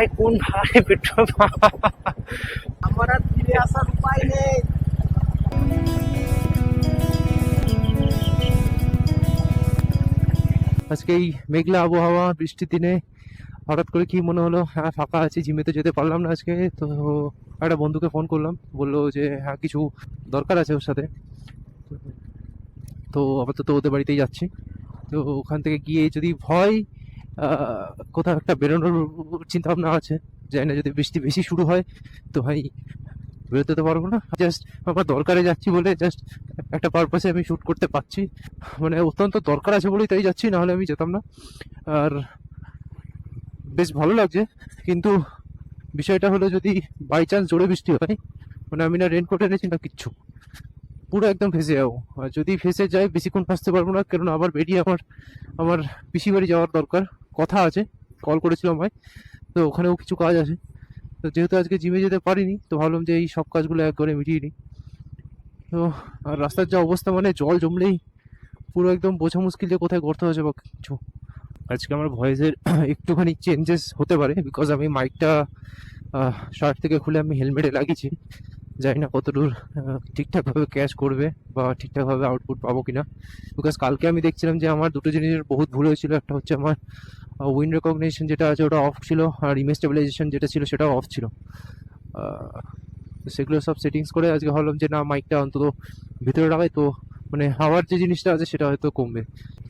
ভাই, কোন ভাই পেট্রোল আমার আর ফিরে আসার উপায় নেই। আজকে এই মেঘলা আবহাওয়া, বৃষ্টির দিনে হঠাৎ করে কি মনে হলো? হ্যাঁ ফাঁকা আছি জিমেতে যেতে পারলাম না আজকে। তো একটা বন্ধুকে ফোন করলাম, বলল যে হ্যাঁ কিছু দরকার আছে ওর সাথে। তো আপাতত ওদের বাড়িতেই যাচ্ছি। তো ওখান থেকে গিয়ে যদি ভয় কোথাও একটা বেরোনোর চিন্তা ভাবনা আছে? জানি না, যদি বৃষ্টি বেশি শুরু হয়, তো ভাই বেরোতে তো পারব না। জাস্ট আমার দরকারে যাচ্ছি বলে জাস্ট একটা পারপাসে আমি শ্যুট করতে পারছি। মানে অত্যন্ত দরকার আছে বলেই তাই যাচ্ছি, নাহলে আমি যেতাম না। আর বেশ ভালো লাগছে, কিন্তু বিষয়টা হলো যদি বাই চান্স জোরে বৃষ্টি হয় মানে আমি না রেনকোট এনেছি না কিচ্ছু। পুরো একদম ফেসে যাব। আর যদি ফেসে যায়, বেশিক্ষণ ফাঁসতে পারব না, কেননা আবার বেরিয়ে আমার আমার পিসি বাড়ি যাওয়ার দরকার। কথা আছে কল করেছিলাম আমায় তো ওখানেও কিছু কাজ আছে। তো যেহেতু আজকে জিমে যেতে পারিনি, তো ভাবলাম যে এই সব কাজগুলো একবারে মিটিয়ে নিই। তো আর রাস্তার যা অবস্থা মানে জল জমলেই পুরো একদম বোঝা মুশকিল যে কোথায় করতে হচ্ছে বা কিছু। আজকে আমার ভয়েসের একটুখানি চেঞ্জেস হতে পারে বিকজ আমি মাইকটা শার্ট থেকে খুলে আমি হেলমেটে লাগিয়েছি। জানি না কতদূর ঠিকঠাকভাবে ক্যাশ করবে বা ঠিকঠাকভাবে আউটপুট পাবো কিনা। বিকজ কালকে আমি দেখছিলাম যে আমার দুটো জিনিসের বহুত ভুল হয়েছিল। একটা হচ্ছে আমার উইন্ড রেকগনিশন যেটা আছে ওটা অফ ছিল আর ইমেজ স্টেবিলাইজেশন যেটা ছিল সেটাও অফ ছিল। সেগুলো সব সেটিংস করে আজকে ভাবলাম যে না মাইকটা অন্তত ভিতরে রাখাই তো মানে হাওয়ার যে জিনিসটা আছে সেটা হয়তো কমবে।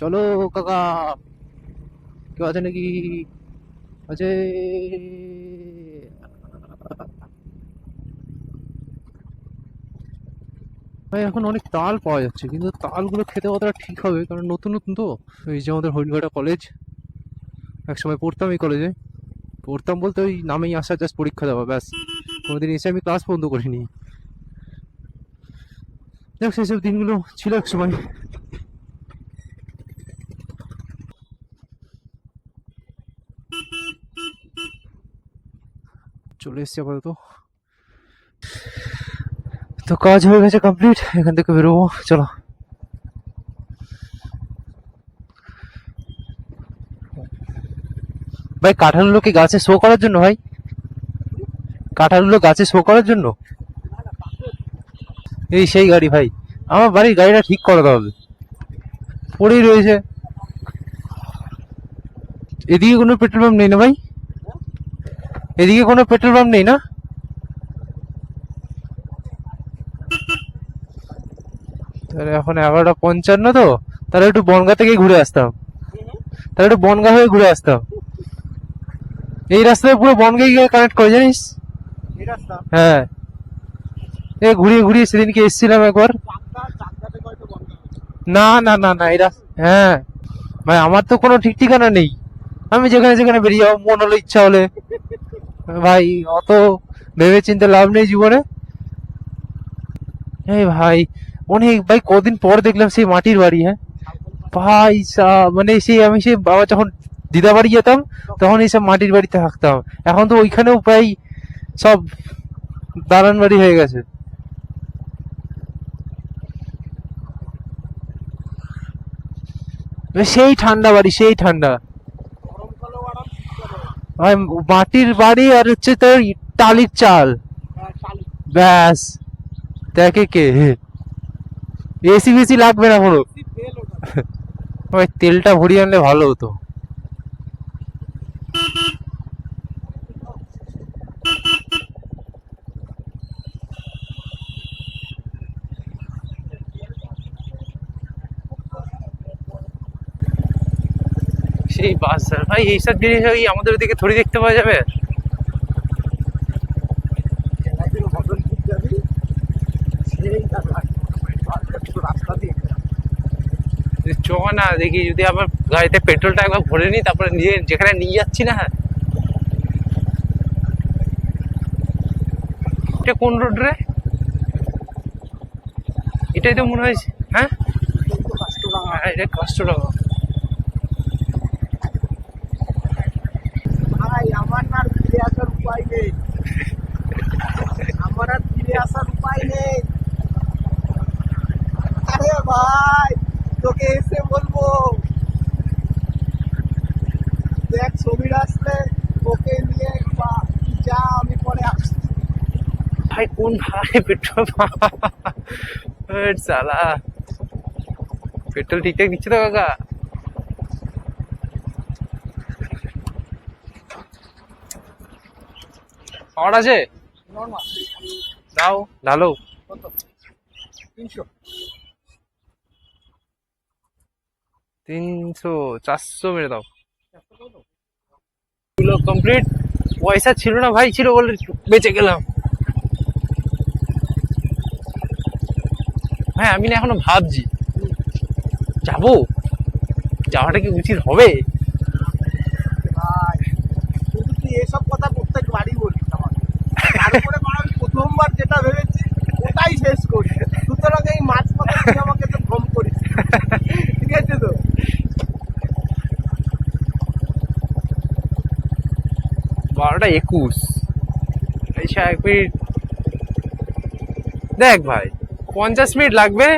চলো কাকা, কেউ আছে নাকি? আছে ভাই এখন অনেক তাল পাওয়া যাচ্ছে, কিন্তু তালগুলো খেতে কতটা ঠিক হবে, কারণ নতুন নতুন তো। এই যে আমাদের হরিঘাটা কলেজ একসময় পড়তাম এই কলেজে পড়তাম বলতে ওই নামেই আসা জাস্ট পরীক্ষা দেওয়া, ব্যাস। কোনোদিন এসে আমি ক্লাস বন্ধ করিনি। দেখ সেসব দিনগুলো ছিল এক সময় চলে এসছি আপাতত। তো কাজ হয়ে গেছে কমপ্লিট এখান থেকে বেরোবো, চলো। ভাই, কাঁঠালগুলো কি গাছে শো করার জন্য, ভাই? কাঁঠালগুলো গাছে শো করার জন্য? এই সেই গাড়ি, ভাই। আমার বাড়ির গাড়িটা ঠিক করাতে হবে পড়েই রয়েছে। এদিকে কোনো পেট্রোল পাম্প নেই না, ভাই? এদিকে কোনো পেট্রোল পাম্প নেই না? তাহলে এখন এগারোটা পঞ্চান্ন তো তাহলে একটু বনগা থেকে ঘুরে আসতাম। তাহলে একটু বনগা হয়ে ঘুরে আসতাম। এই রাস্তায় পুরো বনগা গিয়ে কানেক্ট করে জানিস? হ্যাঁ। এ ঘুরিয়ে ঘুরিয়ে সেদিনকে এসেছিলাম একবার। না না না না এরা হ্যাঁ। ভাই আমার তো কোনো ঠিক ঠিকানা নেই। আমি যেখানে যেখানে বেরিয়ে যাব মন হলো ইচ্ছা হলে। ভাই অত ভেবে চিন্তে লাভ নেই জীবনে। এই ভাই অনেক ভাই কদিন পর দেখলাম সেই মাটির বাড়ি হ্যাঁ? ভাই মানে সেই আমি সেই বাবা যখন দিদা বাড়ি যেতাম তখন এইসব মাটির বাড়িতে থাকতাম। এখন তো ওইখানেও প্রায় সব দালান বাড়ি হয়ে গেছে। সেই ঠান্ডা বাড়ি সেই ঠান্ডা। মাটির বাড়ি আর হচ্ছে তোর টালির চাল। হ্যাঁ, ব্যাস। দেখে কে? এসি বেসি লাগবে না কোনো। ভাই তেলটা ভরিয়ে আনলে ভালো হতো। সেই বাস স্যার ভাই এইসব জিনিস ওই আমাদের দিকে থোড়ি দেখতে পাওয়া যাবে একদিন ভদ্রপুর যাবি, সেই টাকা। আর একটু রাস্তা দিয়ে চ না দেখি যদি আবার গাড়িতে পেট্রোলটা একবার ভরে নিই তারপরে নিয়ে যেখানে নিয়ে যাচ্ছি না। এটা কোন রোড রে? এটাই তো মনে হয়েছে হ্যাঁ? হ্যাঁ, এটা কাস্টডাঙ্গা আমার আর ফিরে আসার উপায় নেই। আমার আর ফিরে আসার উপায় নেই। আরে ভাই! তোকে এসে বলব। দেখ ছবির আসলে ওকে নিয়ে যা আমি পরে আসছি। ভাই কোন ভাই? পেট্রোল চালা পেট্রোল ঠিকঠাক দিচ্ছে তো কাকা? আছে? নর্মাল দাও ঢালো। কত? তিনশো। তিনশো, চারশো মেরে দাও। এগুলো কমপ্লিট পয়সা ছিল না, ভাই ছিল বলে বেঁচে গেলাম। হ্যাঁ আমি না এখনও ভাবছি। যাব? যাওয়াটা কি উচিত হবে ভাই কিন্তু তুই এসব কথা প্রত্যেক বাড়ি বলিস আমাকে তারপরে মা আমি প্রথমবার যেটা ভেবেছি ওটাই শেষ করি সুতরাং এই মাছ কথা তুই আমাকে তো ভ্রম করিস ঠিক আছে তো বারোটা একুশ। এই এক মিনিট। দেখ ভাই পঞ্চাশ মিনিট লাগবে।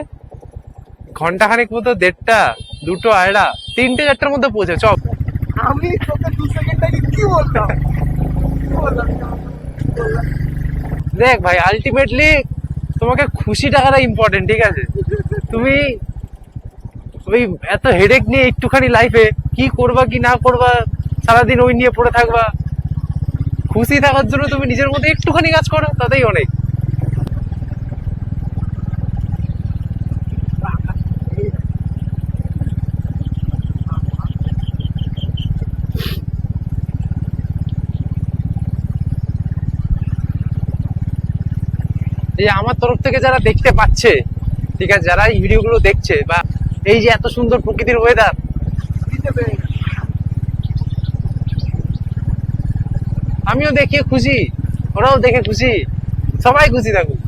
ঘন্টাখানেক মতো দেড়টা দুটো আড়া তিনটে চারটার মধ্যে পৌঁছে চপ আমি তোকে দু সেকেন্ড আগে কি বললাম? দেখ ভাই আলটিমেটলি তোমাকে খুশি টাকাটা ইম্পর্টেন্ট ঠিক আছে? তুমি ওই এত হেডেক নিয়ে একটুখানি লাইফে কি করবা কি না করবা সারাদিন ওই নিয়ে পড়ে থাকবা। খুশি থাকার জন্য তুমি নিজের মধ্যে একটুখানি কাজ করো, তাতেই অনেক। এই আমার তরফ থেকে যারা দেখতে পাচ্ছে, ঠিক আছে, যারা এই ভিডিওগুলো দেখছে বা এই যে এত সুন্দর প্রকৃতির ওয়েদার দিতে পেরে গেছি। আমিও দেখে খুশি ওরাও দেখে খুশি সবাই খুশি থাকুক।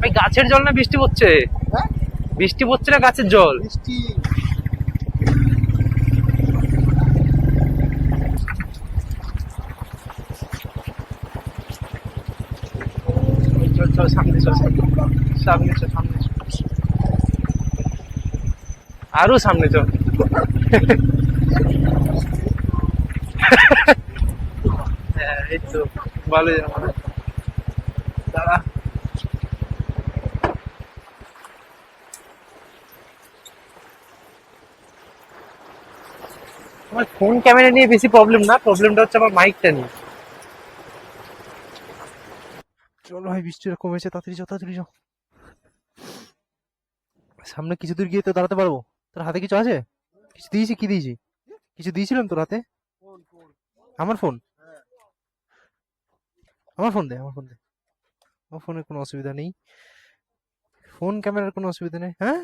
ভাই গাছের জল না বৃষ্টি পড়ছে? হ্যাঁ? বৃষ্টি পড়ছে না গাছের জল? বৃষ্টি। সামনে সামনে চল। আরও সামনে চল। হ্যাঁ এই তো ভালো যাব দাঁড়া। আমার ফোন ক্যামেরা নিয়ে বেশি প্রবলেম না প্রবলেমটা হচ্ছে আমার মাইকটা নিয়ে। চলো ভাই বৃষ্টিটা কমেছে তাড়াতাড়ি তাড়াতাড়ি যাও। সামনে কিছু দূর গিয়ে তো দাঁড়াতে পারব। তোর হাতে কিছু আছে? কিছু দিয়েছি, কি দিয়েছি? কিছু দিয়েছিলাম ফোন ফোন আমার ফোন। আমার ফোন দে, আমার ফোন দে। আমার ফোনের কোনো অসুবিধা নেই। ফোন, ক্যামেরার কোনো অসুবিধা নেই হ্যাঁ?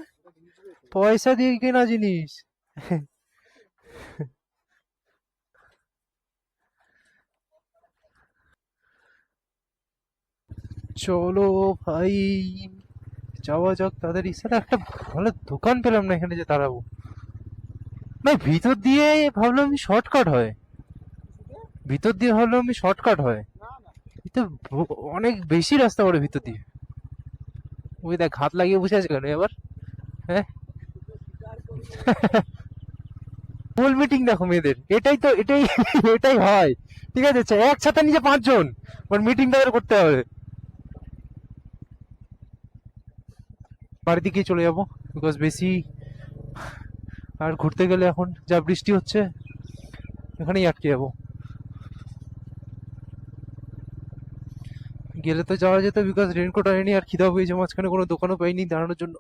পয়সা দিয়ে কেনা জিনিস। চলো ভাই, যাওয়া যাক তাদের সাথে একটা ভালো দোকান পেলাম না এখানে যে দাঁড়াবো। না ভিতর দিয়ে ভাবলাম শর্টকাট হয়। ভিতর দিয়ে ভাবলাম আমি শর্টকাট হয়। এটা অনেক বেশি রাস্তা পড়ে ভিতর দিয়ে। ওই দেখ হাত লাগিয়ে বসে আছে কেন এবার হ্যাঁ? ফুল মিটিং দেখো মেয়েদের। এটাই তো এটাই এটাই হয়। ঠিক আছে আচ্ছা, একসাথে নিচে পাঁচজন। ওর মিটিং তাদের করতে হবে। বাড়ির দিকেই চলে যাব। বিকজ বেশি আর ঘুরতে গেলে এখন যা বৃষ্টি হচ্ছে, এখানেই আটকে যাব। গেলে তো যাওয়া যেত বিকজ রেনকোট আনিনি আর খিদা হয়েছে মাঝখানে কোনো দোকানও পাইনি দাঁড়ানোর জন্য!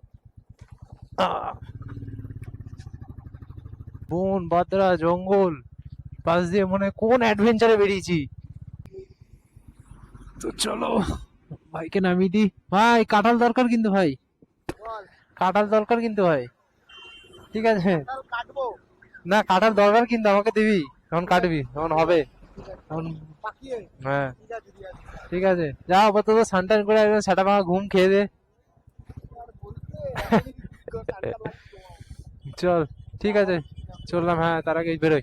বন, বাদরা, জঙ্গল, পাশ দিয়ে মনে কোন অ্যাডভেঞ্চারে বেরিয়েছি? তো চলো, ভাইকে নামিয়ে দিই। ভাই, কাঁঠাল দরকার কিন্তু ভাই। কাঁঠাল দরকার কিন্তু ভাই। ঠিক আছে। না কাটার দরকার কিন্তু আমাকে দিবি। তখন কাটবি তখন হবে। তখন হ্যাঁ। ঠিক আছে যা আপাতত সানটান করে একদম সাটা ভাঙা ঘুম খেয়ে দে। চল ঠিক আছে। চললাম হ্যাঁ তার আগে বেরোই।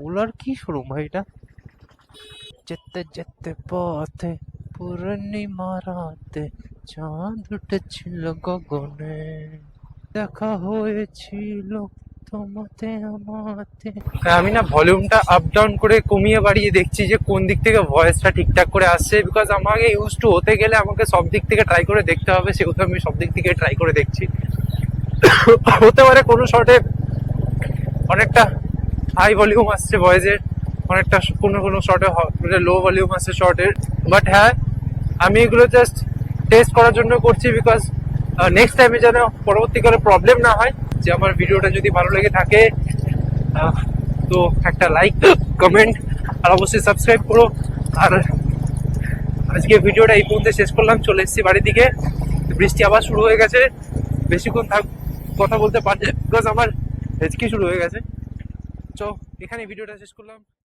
ওলার কি শোরুম ভাই এটা? যেতে যেতে পথে। পূর্ণিমা রাতে চাঁদ উঠেছিল গগনে। দেখা হয়েছিল তোমাতে, আমাতে। আমি না ভলিউমটা আপ ডাউন করে কমিয়ে বাড়িয়ে দেখছি যে কোন দিক থেকে ভয়েসটা ঠিকঠাক করে আসছে বিকজ আমাকে ইউজ টু হতে গেলে আমাকে সব দিক থেকে ট্রাই করে দেখতে হবে, সেহেতু আমি সব দিক থেকে ট্রাই করে দেখছি। হতে পারে কোনো শর্টে অনেকটা হাই ভলিউম আসছে ভয়েসের অনেকটা কোনো কোনো শর্টে লো ভলিউম আসছে শর্টের বাট হ্যাঁ আমি এগুলো জাস্ট টেস্ট করার জন্য করছি বিকজ নেক্সট টাইমে যেন পরবর্তীকালে প্রবলেম না হয়, যে আমার ভিডিওটা যদি ভালো লেগে থাকে তো একটা লাইক কমেন্ট আর অবশ্যই সাবস্ক্রাইব করো। আর আজকে ভিডিওটা এই পর্যন্ত শেষ করলাম, চলে এসেছি বাড়ির দিকে। বৃষ্টি আবার শুরু হয়ে গেছে। বেশিক্ষণ থাক, কথা বলতে পারছি বিকজ আমার হেঁচকি শুরু হয়ে গেছে। তো এখানে ভিডিওটা শেষ করলাম।